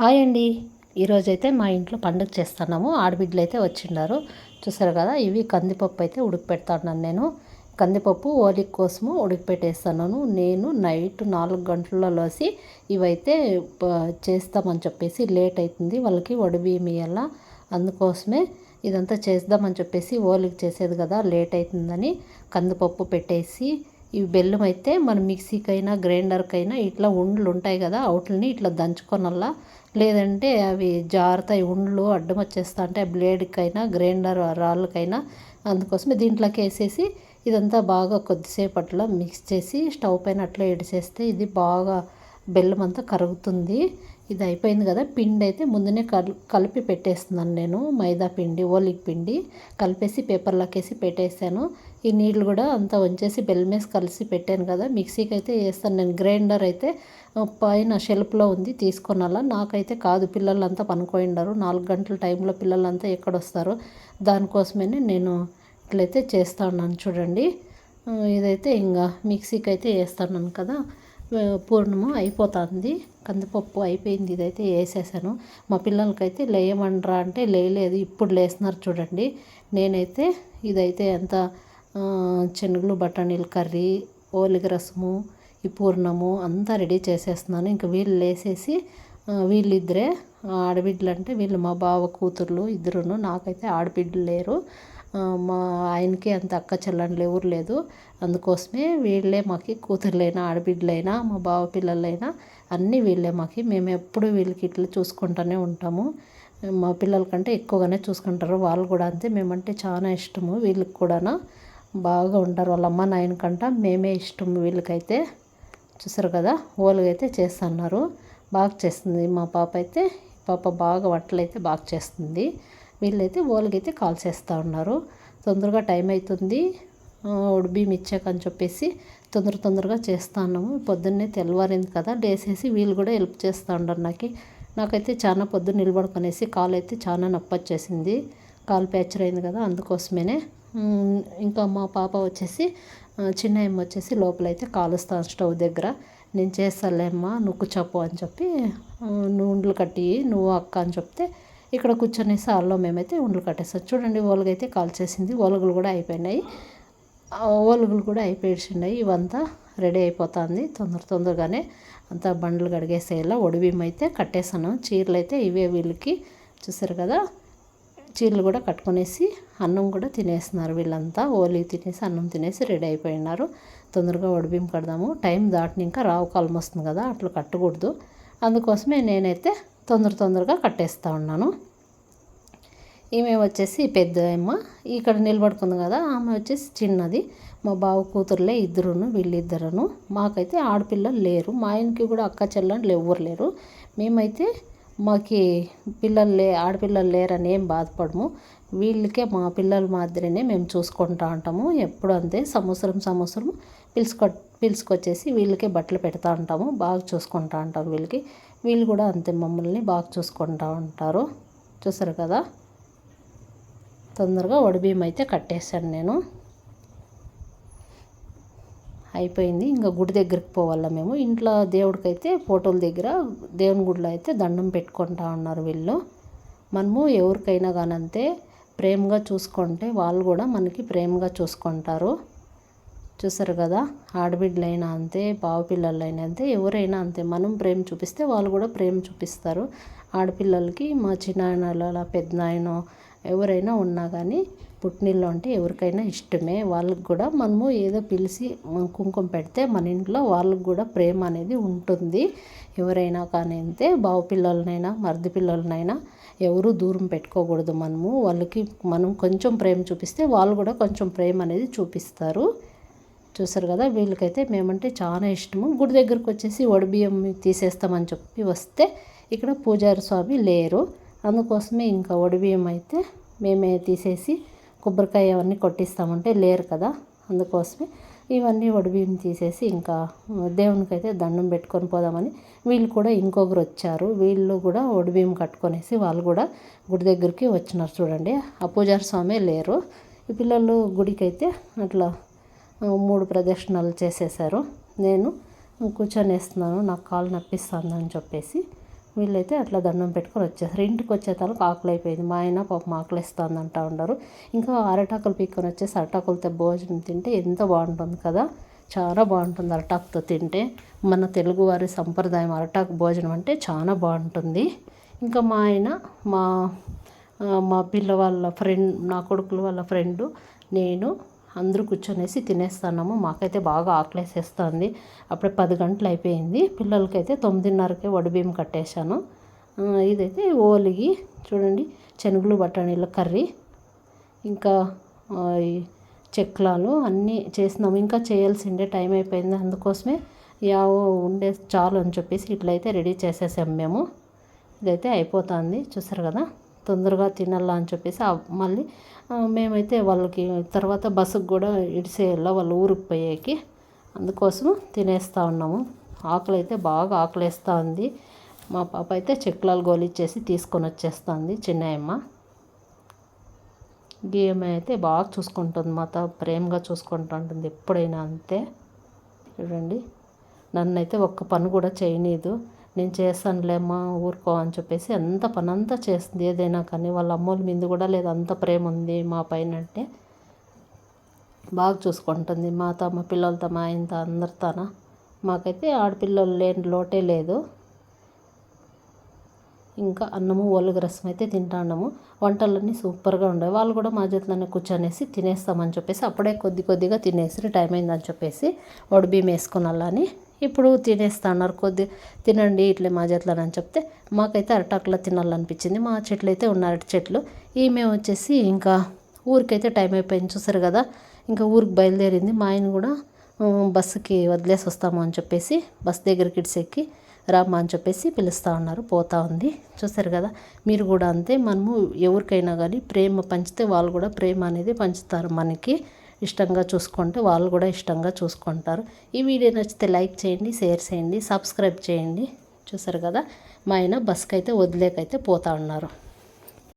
Hi అండి. ఈరోజైతే మా ఇంట్లో పండుగ చేస్తున్నాము. ఆడబిడ్డలు అయితే వచ్చిండారు. చూసారు కదా ఇవి కందిపప్పు అయితే ఉడికిపెడతాను నేను. కందిపప్పు ఓలి కోసము ఉడికిపెట్టేస్తున్నాను. నేను నైట్ నాలుగు గంటలలోసి ఇవైతే చేస్తామని చెప్పేసి లేట్ అవుతుంది వాళ్ళకి వడిబియ్యం అందుకోసమే ఇదంతా చేద్దామని చెప్పేసి ఓలికి చేసేది కదా లేట్ అవుతుందని కందిపప్పు పెట్టేసి ఇవి బెల్లం అయితే మన మిక్సీకైనా గ్రైండర్కైనా ఇట్లా ఉండ్లు ఉంటాయి కదా అవుట్లని ఇట్లా దంచుకొనల్లా. లేదంటే అవి జారుతాయి ఉండ్లు అడ్డం వచ్చేస్తా అంటే బ్లేడ్కైనా గ్రైండర్ రాళ్ళకైనా. అందుకోసమే దీంట్లోకి వేసేసి ఇదంతా బాగా కొద్దిసేపట్లో మిక్స్ చేసి స్టవ్ పైన అట్లా ఎడిసేస్తే ఇది బాగా బెల్లం అంతా కరుగుతుంది. ఇది అయిపోయింది కదా పిండి అయితే ముందునే కల్ కలిపి పెట్టేస్తున్నాను నేను మైదా పిండి ఓలిక్ పిండి కలిపేసి పేపర్లోకి వేసి పెట్టేసాను ఈ నీళ్ళు కూడా అంతా వంచేసి బెల్మేసి కలిసి పెట్టాను కదా మిక్సీకి అయితే వేస్తాను. నేను గ్రైండర్ అయితే పైన షెల్ఫ్లో ఉంది తీసుకొనాలా? నాకైతే కాదు పిల్లలంతా పనుకోయిండారు నాలుగు గంటల టైంలో పిల్లలంతా ఎక్కడొస్తారు? దానికోసమే నేను ఇట్లయితే చేస్తా ఉన్నాను చూడండి. ఇదైతే ఇంకా మిక్సీకి అయితే వేస్తాను కదా. పూర్ణము అయిపోతుంది. కందిపప్పు అయిపోయింది. ఇదైతే వేసేసాను. మా పిల్లలకైతే లేయమండ్రా అంటే లేయలేదు. ఇప్పుడు లేస్తున్నారు చూడండి. నేనైతే ఇదైతే ఎంత శనగలు బఠానీలు కర్రీ ఓలిగ రసము ఈ పూర్ణము అంతా రెడీ చేసేస్తున్నాను. ఇంకా వీళ్ళు లేసేసి వీళ్ళిద్దరే ఆడబిడ్డలు అంటే వీళ్ళు మా బావ కూతుర్లు ఇద్దరును. నాకైతే ఆడబిడ్డలు లేరు. మా ఆయనకి అంత అక్క చెల్లెండ్లు ఎవరు లేదు. అందుకోసమే వీళ్ళే మాకు కూతుర్లైనా ఆడబిడ్డలైనా మా బావ పిల్లలైనా అన్నీ వీళ్ళే మాకు. మేము ఎప్పుడు వీళ్ళకి ఇట్లా చూసుకుంటూనే ఉంటాము. మా పిల్లల కంటే ఎక్కువగానే చూసుకుంటారు. వాళ్ళు కూడా అంతే. మేమంటే చాలా ఇష్టము వీళ్ళకి కూడా బాగా ఉంటారు. వాళ్ళ అమ్మ నాయన కంట మేమే ఇష్టం వీళ్ళకైతే. చూసారు కదా? ఓలుగైతే చేస్తున్నారు. బాగా చేస్తుంది. మా పాప అయితే పాప బాగా వంటలు అయితే బాగా చేస్తుంది. వీళ్ళైతే ఓలకైతే కాల్ చేస్తూ ఉన్నారు. తొందరగా టైం అవుతుంది బియ్యం ఇచ్చాకని చెప్పేసి తొందర తొందరగా చేస్తున్నాము పొద్దున్నే తెల్లవారింది కదా లేసేసి వీళ్ళు కూడా హెల్ప్ చేస్తూ ఉండరు నాకు. నాకైతే చాలా పొద్దున్న నిలబడుకునేసి కాలు అయితే చాలా నొప్పి వచ్చేసింది కాలు ప్యాచర్ అయింది కదా అందుకోసమే ఇంకా మా పాప వచ్చేసి చిన్న అమ్మ వచ్చేసి లోపలైతే కాలుస్తాను స్టవ్ దగ్గర. నేను చేస్తాలేమ్మా నువ్వు చెప్పు అని చెప్పి నూనెలు కట్టి నువ్వు అక్క అని చెప్తే ఇక్కడ కూర్చొనేసి హాల్లో మేమైతే ఉండలు కట్టేస్తాం చూడండి ఓలుగైతే కాల్ చేసింది. ఓలుగులు కూడా అయిపోయినాయి. ఓలుగులు కూడా అయిపోయినాయి. ఇవంతా రెడీ అయిపోతుంది తొందర తొందరగానే. అంతా బండ్లు కడిగేసేలా ఒడిబియ్యం అయితే కట్టేసాను. చీరలు అయితే ఇవే వీళ్ళకి. చూసారు కదా చీరలు కూడా కట్టుకునేసి అన్నం కూడా తినేస్తున్నారు వీళ్ళంతా. ఓలీ తినేసి అన్నం తినేసి రెడీ అయిపోయినారు. తొందరగా ఒడిబియ్యం కడదాము. టైం దాటినాక ఇంకా రావు కాలం వస్తుంది కదా అట్లా కట్టకూడదు. అందుకోసమే నేనైతే తొందర తొందరగా కట్టేస్తూ ఉన్నాను. ఈమె వచ్చేసి పెద్ద అమ్మ. ఇక్కడ నిలబడుకుంది కదా ఆమె వచ్చేసి చిన్నది. మా బావ కూతురులే ఇద్దరును వీళ్ళిద్దరును. మాకైతే ఆడపిల్లలు లేరు. మా ఆయనకి కూడా అక్క చెల్లెళ్ళు ఎవ్వరు లేరు. మేమైతే మాకి పిల్లలు లే ఆడపిల్లలు లేరని ఏం బాధపడము. వీళ్ళకే మా పిల్లల మాదిరినే మేము చూసుకుంటా ఉంటాము. ఎప్పుడు అంతే సంవత్సరం సంవత్సరం పిలుచుకో పిలుచుకొచ్చేసి వీళ్ళకే బట్టలు పెడతా ఉంటాము. బాగా చూసుకుంటా ఉంటారు వీళ్ళకి. వీళ్ళు కూడా అంతే మమ్మల్ని బాగా చూసుకుంటా ఉంటారు. చూసారు కదా? తొందరగా వడిబియ్యం అయితే కట్టేశాను నేను. అయిపోయింది. ఇంకా గుడి దగ్గరికి పోవాలా మేము. ఇంట్లో దేవుడికైతే ఫోటోల దగ్గర దేవుని గుడిలో అయితే దండం పెట్టుకుంటా ఉన్నారు వీళ్ళు. మనము ఎవరికైనా కానీ అంతే ప్రేమగా చూసుకుంటే వాళ్ళు కూడా మనకి ప్రేమగా చూసుకుంటారు. చూసారు కదా? ఆడబిడ్డలైనా అంతే బావ పిల్లలైనా అంతే ఎవరైనా అంతే. మనం ప్రేమ చూపిస్తే వాళ్ళు కూడా ప్రేమ చూపిస్తారు. ఆడపిల్లలకి మా చిన్నాయనల పెద్దనాయనో ఎవరైనా ఉన్నా కానీ పుట్టినిల్లు అంటే ఎవరికైనా ఇష్టమే. వాళ్ళకి కూడా మనము ఏదో పిలిచి కుంకుమ పెడితే మన ఇంట్లో వాళ్ళకి కూడా ప్రేమ అనేది ఉంటుంది. ఎవరైనా కానీ అంతే బావపిల్లలనైనా మరిది పిల్లలనైనా ఎవరు దూరం పెట్టుకోకూడదు మనము. వాళ్ళకి మనం కొంచెం ప్రేమ చూపిస్తే వాళ్ళు కూడా కొంచెం ప్రేమ అనేది చూపిస్తారు. చూసారు కదా వీళ్ళకైతే మేమంటే చాలా ఇష్టము. గుడి దగ్గరకు వచ్చేసి వడిబియ్యం తీసేస్తామని చెప్పి వస్తే ఇక్కడ పూజారి స్వామి లేరు. అందుకోసమే ఇంకా వడిబియ్యం అయితే మేమే తీసేసి కొబ్బరికాయ అవన్నీ కొట్టిస్తామంటే లేరు కదా అందుకోసమే ఇవన్నీ వడిబియ్యం తీసేసి ఇంకా దేవునికి అయితే దండం పెట్టుకొని పోదామని వీళ్ళు కూడా ఇంకొకరు వచ్చారు. వీళ్ళు కూడా వడిబియ్యం కట్టుకొనేసి వాళ్ళు కూడా గుడి దగ్గరికి వచ్చినారు చూడండి. ఆ పూజారి స్వామి లేరు. ఈ పిల్లలు గుడికైతే అట్లా మూడు ప్రదక్షిణలు చేసేసారు నేను కూర్చొని వేస్తున్నాను నాకు కాలు నప్పిస్తుందని చెప్పేసి వీళ్ళైతే అట్లా దండం పెట్టుకొని వచ్చేసారు. ఇంటికి వచ్చేతలకు ఆకలి అయిపోయింది మా ఆయన పాపం ఆకలి ఇస్తుంది అంటూ ఉండరు. ఇంకా అరటాకులు పీక్కొని వచ్చేసి అరటాకులతో భోజనం తింటే ఎంత బాగుంటుంది కదా. చాలా బాగుంటుంది అరటాకుతో తింటే. మన తెలుగువారి సంప్రదాయం అరటాకు భోజనం అంటే చాలా బాగుంటుంది. ఇంకా మా ఆయన మా మా పిల్ల వాళ్ళ ఫ్రెండ్ నా కొడుకులు వాళ్ళ ఫ్రెండు నేను అందరూ కూర్చొనేసి తినేస్తున్నాము. మాకైతే బాగా ఆకలేసేస్తుంది. అప్పుడే పది గంటలు అయిపోయింది. పిల్లలకైతే తొమ్మిదిన్నరకే వడిబియ్యం కట్టేశాను. ఇదైతే ఓలిగి చూడండి శనగలు బఠానీల కర్రీ ఇంకా చెక్లాలు అన్నీ చేసినాము. ఇంకా చేయాల్సిండే టైం అయిపోయింది. అందుకోసమే యావో ఉండే చాలు అని చెప్పేసి ఇట్లయితే రెడీ చేసేసాం మేము. ఇదైతే అయిపోతుంది. చూసారు కదా? తొందరగా తినాలా అని చెప్పేసి మళ్ళీ మేమైతే వాళ్ళకి తర్వాత బస్సుకు కూడా ఇడిసేయాల వాళ్ళ ఊరికి పోయేకి. అందుకోసం తినేస్తూ ఉన్నాము. ఆకలి అయితే బాగా ఆకలిస్తూ ఉంది. మా పాప అయితే చెక్లాలు గోలిచ్చేసి తీసుకొని వచ్చేస్తుంది చిన్నయమ్మ. గీయమ్మ అయితే బాగా చూసుకుంటుంది మాత ప్రేమగా చూసుకుంటూ ఉంటుంది ఎప్పుడైనా అంతే. చూడండి నన్ను అయితే ఒక్క పని కూడా చేయనీదు. నేను చేస్తానులేమ్మా ఊరుకో అని చెప్పేసి అంత పనంతా చేస్తుంది. ఏదైనా కానీ వాళ్ళ అమ్మోళ్ళ మీద కూడా లేదు అంత ప్రేమ ఉంది మా పైన అంటే. బాగా చూసుకుంటుంది మాతో మా పిల్లలతో మా ఆయనతో అందరితోన. మాకైతే ఆడపిల్లలు లేని లోటే లేదు. ఇంకా అన్నము ఒలుగు రసం అయితే తింటాము వంటలన్నీ సూపర్గా ఉండేవి. వాళ్ళు కూడా మా చేతిలోనే కూర్చొనేసి తినేస్తామని చెప్పేసి అప్పుడే కొద్ది కొద్దిగా తినేసి టైం అయిందని చెప్పేసి వడి బియ్యం వేసుకున్నాలని ఇప్పుడు తినేస్తా అన్నారు కొద్ది. తినండి ఇట్లే మా అని చెప్తే మాకైతే అరటాకులా తినాలనిపించింది. మా చెట్లు అయితే ఉన్న అరటి చెట్లు. ఈమె వచ్చేసి ఇంకా ఊరికైతే టైం అయిపోయింది చూసారు కదా. ఇంకా ఊరికి బయలుదేరింది. మా ఆయన కూడా బస్సుకి వదిలేసి వస్తాము అని చెప్పేసి బస్ దగ్గరికి ఎక్కి రామ్మా అని చెప్పేసి పిలుస్తూ ఉన్నారు. పోతా ఉంది. చూసారు కదా. మీరు కూడా అంతే. మనము ఎవరికైనా కానీ ప్రేమ పంచితే వాళ్ళు కూడా ప్రేమ అనేది పంచుతారు మనకి. ఇష్టంగా చూసుకుంటే వాళ్ళు కూడా ఇష్టంగా చూసుకుంటారు. ఈ వీడియో నచ్చితే లైక్ చేయండి షేర్ చేయండి సబ్స్క్రైబ్ చేయండి. చూసారు కదా? మా ఆయన బస్కి అయితే వదిలేకైతే పోతా ఉన్నారు.